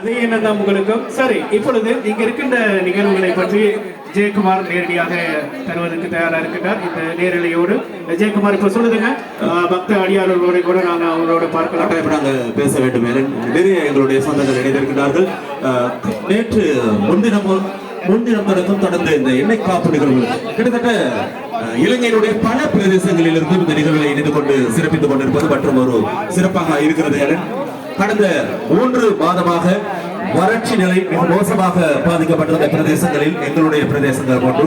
அதே எண்ணம் தான் உங்களுக்கும்? சரி இப்பொழுது இங்க இருக்கின்ற நிகழ்வுகளை பற்றி ஜெயக்குமார் நேரடியாக தருவதற்கு தயாரா இருக்கின்றார். இந்த நேரலையோடு ஜெயக்குமார் இப்ப சொல்லுதுங்க. பக்த அடியாளர்களோட கூட நாங்க அவங்களோட பார்க்கலாம். இப்ப நாங்கள் பேச வேண்டும் நிறைய எங்களுடைய சொந்தங்கள் இணைந்திருக்கிறார்கள் நேற்று முன்தினமும் முன்தினம் தொடக்கம் தொடர்ந்த இந்த எண்ணெய் காப்பு நிகழ்வு கிட்டத்தட்ட இலங்கையினுடைய பல பிரதேசங்களிலிருந்து இந்த நிகழ்வுகளை இணைந்து கொண்டு சிறப்பித்துக் கொண்டிருப்பது மற்றும் ஒரு சிறப்பாக இருக்கிறது என கடந்த மூன்று மாதமாக வறட்சி நிலை மிக மோசமாக பாதிக்கப்பட்டிருந்த பிரதேசங்களில் எங்களுடைய பிரதேசங்கள் போன்று.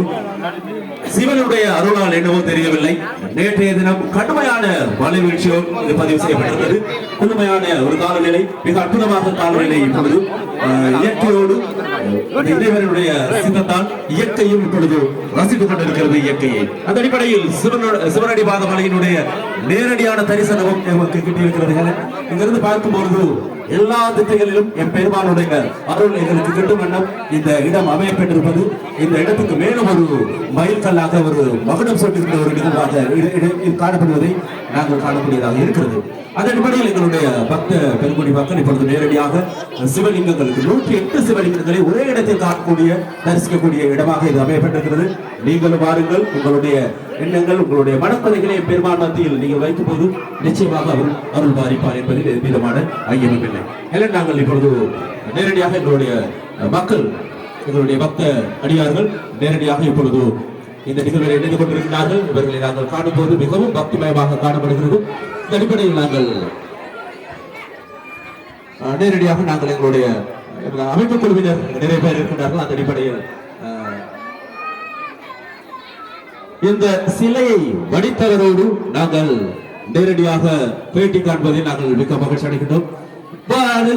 சிவனுடைய அருளால் என்னவோ தெரியவில்லை. நேற்றைய தினம் கடுமையான மழை வீழ்ச்சியோடு இது பதிவு செய்யப்பட்டிருந்தது. கடுமையான ஒரு காலநிலை மிக அற்புதமாக காலநிலை இப்பொழுது. இயற்கையோடு இறைவனுடைய சிந்தத்தால் இயற்கையும் இப்பொழுது ரசித்துக் கொண்டிருக்கிறது இயற்கையை. அந்த அடிப்படையில் சிவனோட சிவனடி பாத மலையினுடைய நேரடியான தரிசனமும் நமக்கு கிட்டியிருக்கிறது. இங்கிருந்து பார்க்கும்பொழுது எல்லா திசைகளிலும் என் பெருமானுடைய அருள் எங்களுக்கு கிட்டும் வண்ணம் இந்த இடம் அமையப்பட்டிருப்பது இந்த இடத்துக்கு மேலும் ஒரு மைல்கல்லாக ஒரு மகுடம் சொல்லுகின்ற ஒரு நிகழ்வாக காணப்படுவதை நாங்கள் காணக்கூடியதாக இருக்கிறது. அதன் அடிப்படையில் எங்களுடைய பக்த பெருங்குடி மக்கள் இப்பொழுது நேரடியாக சிவலிங்கங்களுக்கு நூற்றி எட்டு சிவலிங்கங்களை ஒரே இடத்தில் காணக்கூடிய தரிசிக்கக்கூடிய இடமாக இது அமையப்பட்டிருக்கிறது நீங்களும் வாருங்கள். உங்களுடைய எண்ணங்கள் உங்களுடைய மனப்பதைகளை பெருமாள் மத்தியில் நீங்கள் வைக்கும் போது நிச்சயமாக அவர் அருள் பாரிப்பார் என்பதில் எவ்விதமான ஐயமில்லை இல்லை. எனவே நாங்கள் இப்பொழுது நேரடியாக எங்களுடைய மக்கள் எங்களுடைய பக்த அடியார்கள் நேரடியாக இப்பொழுது இந்த நிகழ்வில் இணைந்து கொண்டிருக்கிறார்கள். இவர்களை நாங்கள் காணும்போது மிகவும் பக்திமயமாக காணப்படுகிறது. இந்த அடிப்படையில் நாங்கள் நேரடியாக நாங்கள் எங்களுடைய அமைப்பு குழுவினர் நிறைய பேர் இருக்கின்றார்கள். அந்த அடிப்படையில் இந்த சிலையை வடித்தவரோடு நாங்கள் நேரடியாக பேட்டி காண்பதை நாங்கள் மிக மகிழ்ச்சி அடைகின்றோம்.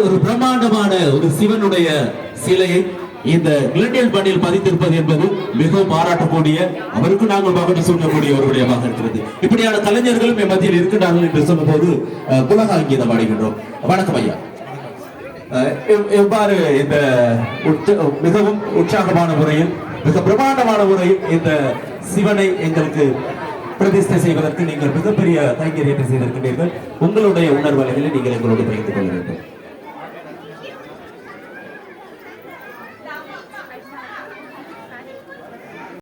ஒரு பிரம்மாண்டமான ஒரு சிவனுடைய சிலையை இந்த கிளண்டியல் பணியில் பதித்திருப்பது என்பது மிகவும் பாராட்டக்கூடிய அவருக்கு நாங்கள் மகிழ்ச்சி சூட்டக்கூடிய ஒரு விடயமாக இருக்கிறது. இப்படியான கலைஞர்களும் என் மத்தியில் இருக்கின்றார்கள் என்று சொன்னபோது போது புலக அங்கீதம் அடைகின்றோம் வணக்கம் ஐயா. அஹ் எவ்- எவ்வாறு இந்த மிகவும் உற்சாகமான முறையில் மிக பிரமாண்டமான முறையில் இந்த சிவனை எங்களுக்கு பிரதிஷ்டை செய்வதற்கு நீங்கள் மிகப்பெரிய கைங்கரியத்தை செய்திருக்கின்றீர்கள் உங்களுடைய உணர்வலைகளை நீங்கள் எங்களோடு பகிர்ந்து கொள்ள வேண்டும்.